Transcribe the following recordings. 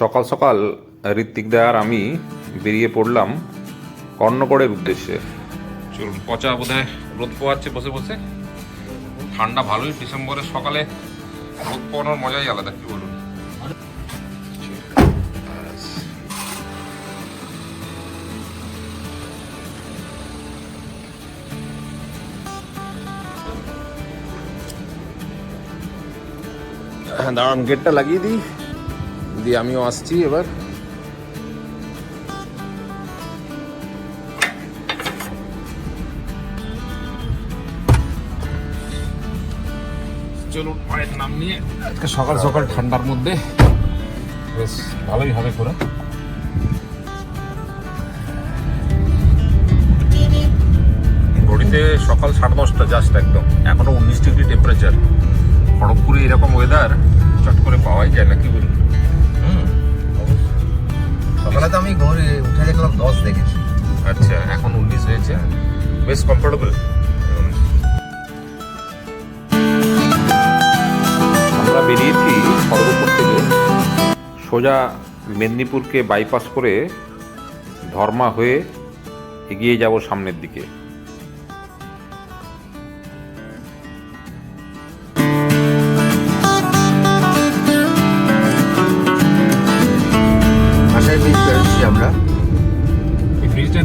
সকাল সকাল ঋত্বিক দা আর আমি বেরিয়ে পড়লাম কর্ণগড়ের উদ্দেশ্যে। চলুন পচা বোধ হয় রোদ পোয়াচ্ছে বসে বসে। ঠান্ডা ভালোই ডিসেম্বরের সকালে রোদ পোয়ানোর মজাই আলাদা কি বলুন? হ্যাঁ দাঁড়ান গেটটা লাগিয়ে দিই। দিয়ে আমিও আসছি এবার। চলুন পায়ের নাম নিয়ে। আজকে সকাল সকাল ঠান্ডার মধ্যে বেশ ভালোই হবে করে ঘড়িতে সকাল সাড়ে দশটা জাস্ট একদম। এখনও উনিশ ডিগ্রি টেম্পারেচার খড়গপুরে এরকম ওয়েদার চট করে পাওয়াই যায় না কি বলুন সকালে তো আমি ঘরে উঠে দেখলাম দশ দেখেছি। আচ্ছা এখন উনিশ হয়েছে। বেশ কমফোর্টেবল আমরা বেরিয়েছি খড়গপুর থেকে। সোজা মেদিনীপুরকে বাইপাস করে ধর্মা হয়ে এগিয়ে যাব সামনের দিকে।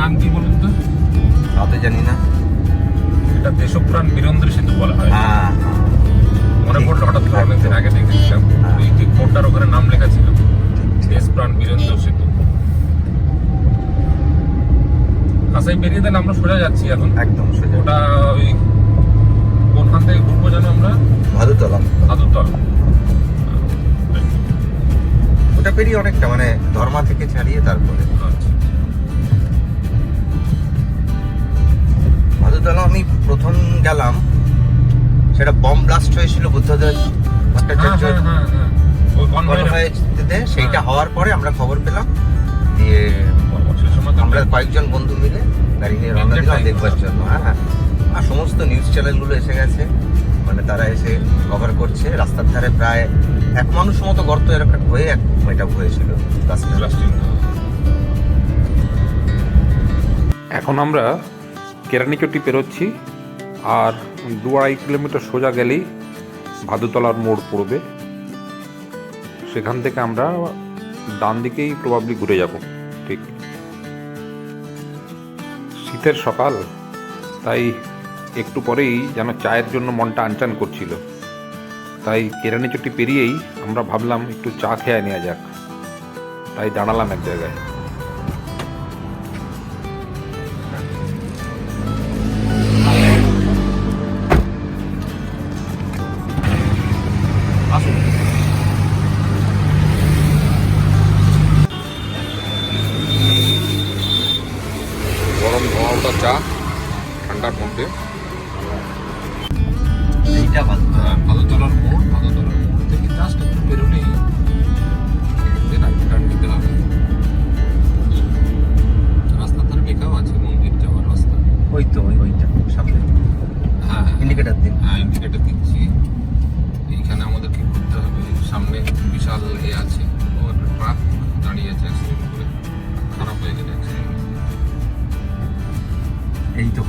নাম কি বলুন তো? তাতে জানি না। এটা দেশপ্রাণ বীরেন্দ্র সেতু বলা হয়। হ্যাঁ মনে পড়ল হঠাৎ করে অনেকদিন আগে দেখেছিলাম। হ্যাঁ। ঠিক বোর্ডটার ওখানে নাম লেখা ছিল। দেশপ্রাণ বীরেন্দ্র সেতু। কাসাই বেরিয়ে দেন আমরা সোজা যাচ্ছি এখন। একদম সোজা। ওটা ওই কোনখান থেকে ঘুরবো যেন আমরা? ভাদুতলা। সাধুতল ওটা পেরিয়ে অনেকটা মানে ধর্মা থেকে ছাড়িয়ে তারপরে। আচ্ছা। প্রথম গেলাম সেটা বম ব্লাস্ট হয়েছিল বুদ্ধদেব হ্যাঁ ভট্টাচার্য হ্যাঁ হ্যাঁ। হ্যাঁ সেইটা। হওয়ার পরে আমরা খবর পেলাম দিয়ে আমরা কয়েকজন বন্ধু মিলে গাড়ি নিয়ে রওনা দিলাম দেখবার জন্য হ্যাঁ আর সমস্ত নিউজ চ্যানেলগুলো এসে গেছে মানে তারা এসে কভার করছে। রাস্তার ধারে প্রায় এক মানুষ মতো গর্ত এরকম হয়ে এক এটা হয়েছিল। এখন আমরা কেরানিচটি পেরোচ্ছি। আর দু আড়াই কিলোমিটার সোজা গেলেই ভাদুতলার মোড় পড়বে। সেখান থেকে আমরা ডান দিকেই প্রবাবলি ঘুরে যাব, ঠিক? শীতের সকাল, তাই একটু পরেই যেন চায়ের জন্য মনটা আনচান করছিল। তাই কেরানি কেরানিচটি পেরিয়েই আমরা ভাবলাম একটু চা খেয়ে নেওয়া যাক। তাই দাঁড়ালাম এক জায়গায়।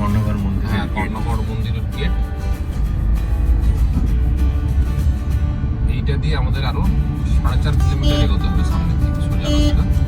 কর্ণগর মন্দির। হ্যাঁ কর্ণগড় মন্দিরের গেট এইটা দিয়ে আমাদের আরও সাড়ে চার কিলোমিটার এগোতে হবে সামনে থেকে সোজা রাস্তা।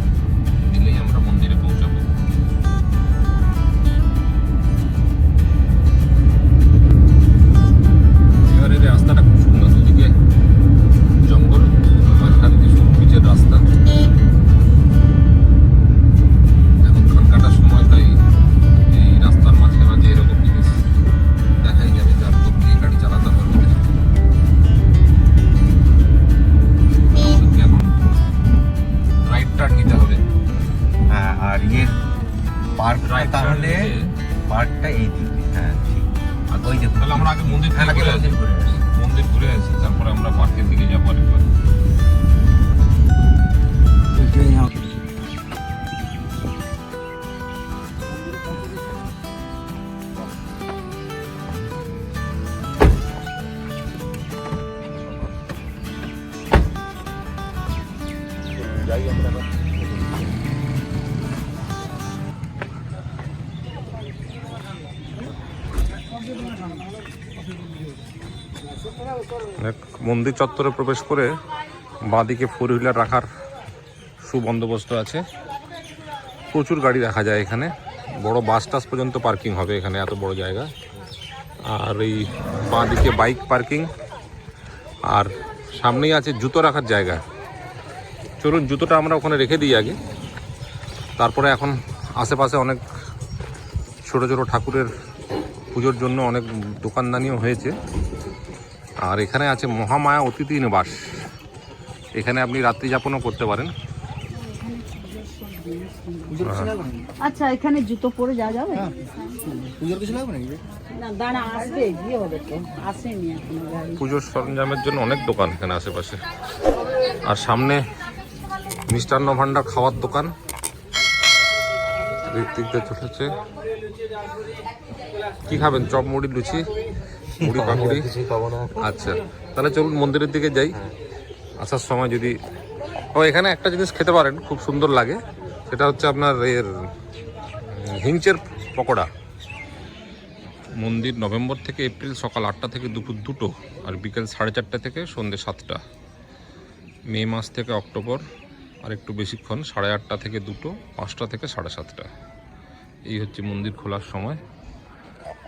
পার্কটা তাহলে পার্কটা এই দিকে হ্যাঁ ঠিক আর ওই দেখুন তাহলে আমরা আগে মন্দির ঘুরে আসি মন্দির ঘুরে আসি তারপরে আমরা পার্কের দিকে যাবো আরেকবার যাই আমরা চত্বরে প্রবেশ করে বাঁদিকে ফোর হুইলার রাখার সুবন্দোবস্ত আছে। প্রচুর গাড়ি দেখা যায় এখানে। বড় বাস টাস পর্যন্ত পার্কিং হবে এখানে, এত বড় জায়গা। আর এই বাঁদিকে বাইক পার্কিং। আর সামনেই আছে জুতো রাখার জায়গা। চলুন, জুতোটা আমরা ওখানে রেখে দিই আগে। তারপরে এখন আশেপাশে অনেক ছোট ছোট ঠাকুরের পুজোর জন্য অনেক দোকানদানিও হয়েছে। আর এখানে আছে মহামায়া অতিথি নিবাস। এখানে আপনি রাত্রি যাপনও করতে পারেন। পুজোর? আচ্ছা এখানে জুতো পরে যাওয়া যাবে? পুজোর কিছু লাগবে নাকি? এখনও গাড়ি। পুজোর সরঞ্জামের জন্য অনেক দোকান এখানে আশেপাশে। আর সামনে মিষ্টান্ন ভাণ্ডার খাওয়ার দোকান। দিক দিক দিয়ে চলেছে। কি খাবেন? চপ মুড়ি লুচি? মুড়ি পাকুড়ি পাবো না। আচ্ছা তাহলে চলুন মন্দিরের দিকে যাই। আসার সময় যদি ও এখানে একটা জিনিস খেতে পারেন খুব সুন্দর লাগে। সেটা হচ্ছে আপনার এর হিংচের পকোড়া। মন্দির নভেম্বর থেকে এপ্রিল সকাল আটটা থেকে দুপুর দুটো আর বিকেল সাড়ে চারটা থেকে সন্ধ্যে সাতটা। মে মাস থেকে অক্টোবর আর একটু বেশিক্ষণ সাড়ে আটটা থেকে দুটো পাঁচটা থেকে সাড়ে সাতটা। এই হচ্ছে মন্দির খোলার সময়।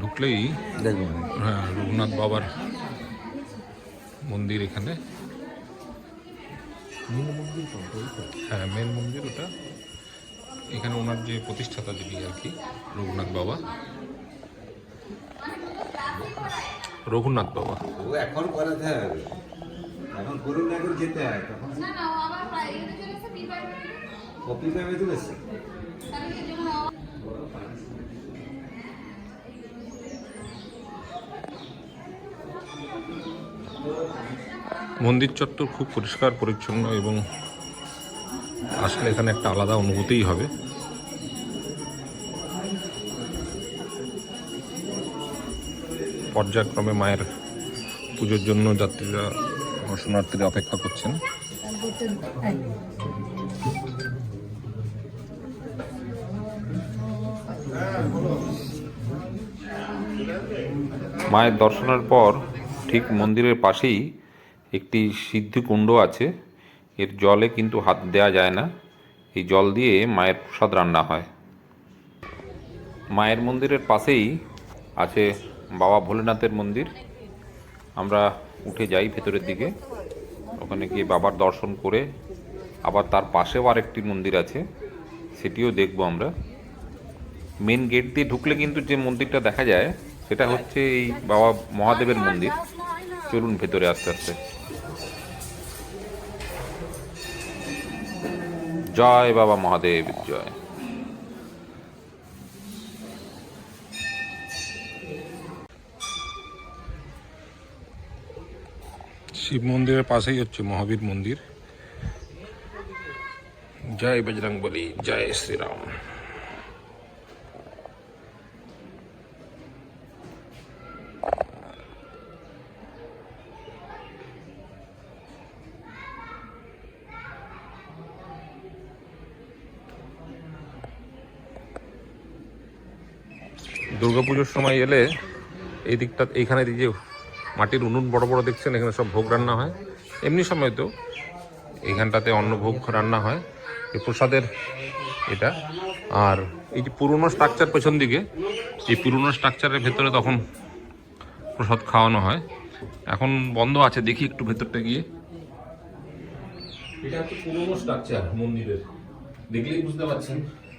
ঢুকলেই দেখবেন হ্যাঁ রঘুনাথ বাবার মন্দির এখানে। হ্যাঁ মেন মন্দির ওটা। এখানে ওনার যে প্রতিষ্ঠাতা যিনি আর কি রঘুনাথ বাবা। রঘুনাথ বাবা। ও এখন করাতে হবে। এখন করুন না করে যেতে হয় তখন কপি পাবে তো বেশি মন্দির চত্বর খুব পরিষ্কার, পরিচ্ছন্ন এবং আসলে এখানে একটা আলাদা অনুভূতিই হবে। পর্যায়ক্রমে মায়ের পুজোর জন্য যাত্রীরা দর্শনার্থীরা অপেক্ষা করছেন। মায়ের দর্শনের পর ঠিক মন্দিরের পাশেই একটি সিদ্ধি কুণ্ড আছে। এর জলে কিন্তু হাত দেওয়া যায় না। এই জল দিয়ে মায়ের প্রসাদ রান্না হয়। মায়ের মন্দিরের পাশেই আছে বাবা ভোলেনাথের মন্দির। আমরা উঠে যাই ভেতরের দিকে। ওখানে গিয়ে বাবার দর্শন করে আবার তার পাশেও আরেকটি মন্দির আছে। সেটিও দেখব আমরা। মেন গেট দিয়ে ঢুকলে কিন্তু যে মন্দিরটা দেখা যায়, সেটা হচ্ছে এই বাবা মহাদেবের মন্দির। চলুন ভেতরে আস্তে আস্তে। জয় বাবা মহাদেব, জয়। শিব মন্দিরের পাশেই হচ্ছে মহাবীর মন্দির। জয় বজরং বলি জয় শ্রীরাম। দুর্গাপুজোর সময় এলে এই দিকটা, এইখানে এই যে মাটির উনুন বড় বড় দেখছেন, এখানে সব ভোগ রান্না হয়। এমনি সময় তো এইখানটাতে অন্ন ভোগ রান্না হয়, এই প্রসাদের এটা। আর এই যে পুরনো স্ট্রাকচার পেছন দিকে, এই পুরনো স্ট্রাকচারের ভেতরে তখন প্রসাদ খাওয়ানো হয়। এখন বন্ধ আছে, দেখি একটু ভেতরটা গিয়ে। এটা হচ্ছে পুরনো স্ট্রাকচার মন্দিরের। দেখলেই বুঝতে পারছেন,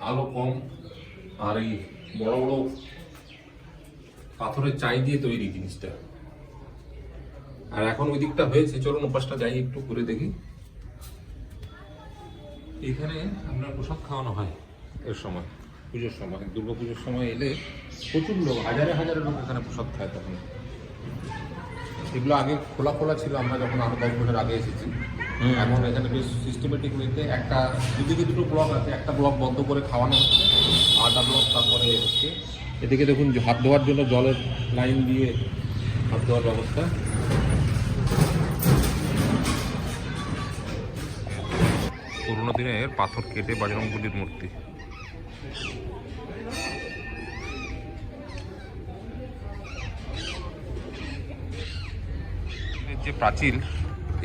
আলো কম, আর এই বড় বড় পাথরের চাই দিয়ে তৈরি জিনিসটা। আর এখন ওই দিকটা হয়েছে চলুন ওপাশটা যাই একটু করে দেখি। এখানে আপনার প্রসাদ খাওয়ানো হয় এর সময় পুজোর সময় দুর্গা পুজোর সময় এলে প্রচুর লোক হাজারে হাজারে লোক এখানে প্রসাদ খায় তখন। এগুলো আগে খোলা খোলা ছিল আমরা যখন আরও দশ বছর আগে এসেছি। এখন এখানে বেশ সিস্টেমেটিক ওয়েতে একটা দুদিকে দুটো ব্লক আছে একটা ব্লক বন্ধ করে খাওয়ানো হচ্ছে আটা ব্লক তারপরে হচ্ছে এদিকে দেখুন হাত ধোয়ার জন্য জলের লাইন দিয়ে হাত ধোয়ার ব্যবস্থা। পুরোনো দিনের পাথর কেটে বাজরংবলির মূর্তি। যে প্রাচীর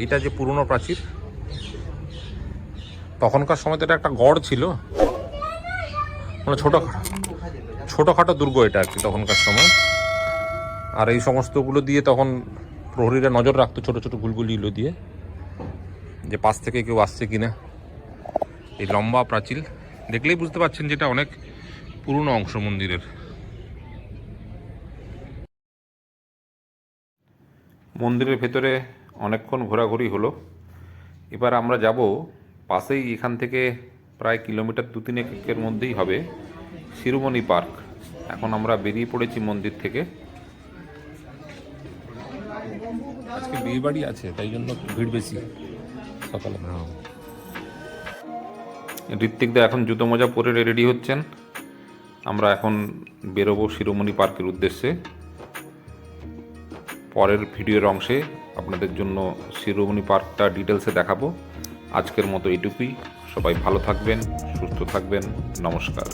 এটা যে পুরনো প্রাচীর, তখনকার সময় তো এটা একটা গড় ছিল। মানে ছোট ছোটোখাটো দুর্গ এটা আর কি তখনকার সময়। আর এই সমস্তগুলো দিয়ে তখন প্রহরীরা নজর রাখতো ছোট ছোট গুলগুলিগুলো দিয়ে, যে পাশ থেকে কেউ আসছে কি না এই লম্বা প্রাচীর, দেখলেই বুঝতে পারছেন যেটা অনেক পুরনো অংশ মন্দিরের। মন্দিরের ভেতরে অনেকক্ষণ ঘোরাঘুরি হলো। এবার আমরা যাব পাশেই এখান থেকে প্রায় কিলোমিটার দু তিনেকের মধ্যেই হবে শিরোমণি পার্ক। এখন আমরা বেরিয়ে পড়েছি মন্দির থেকে। আজকে বিয়ে বাড়ি আছে তাই জন্য ভিড় বেশি সকালে। ঋত্বিকদা এখন জুতো মোজা পরে রেডি হচ্ছেন। আমরা এখন বেরোবো শিরোমণি পার্কের উদ্দেশ্যে। পরের ভিডিওর অংশে আপনাদের জন্য শিরোমণি পার্কটা ডিটেলসে দেখাবো। আজকের মতো এটুকুই। সবাই ভালো থাকবেন সুস্থ থাকবেন। নমস্কার।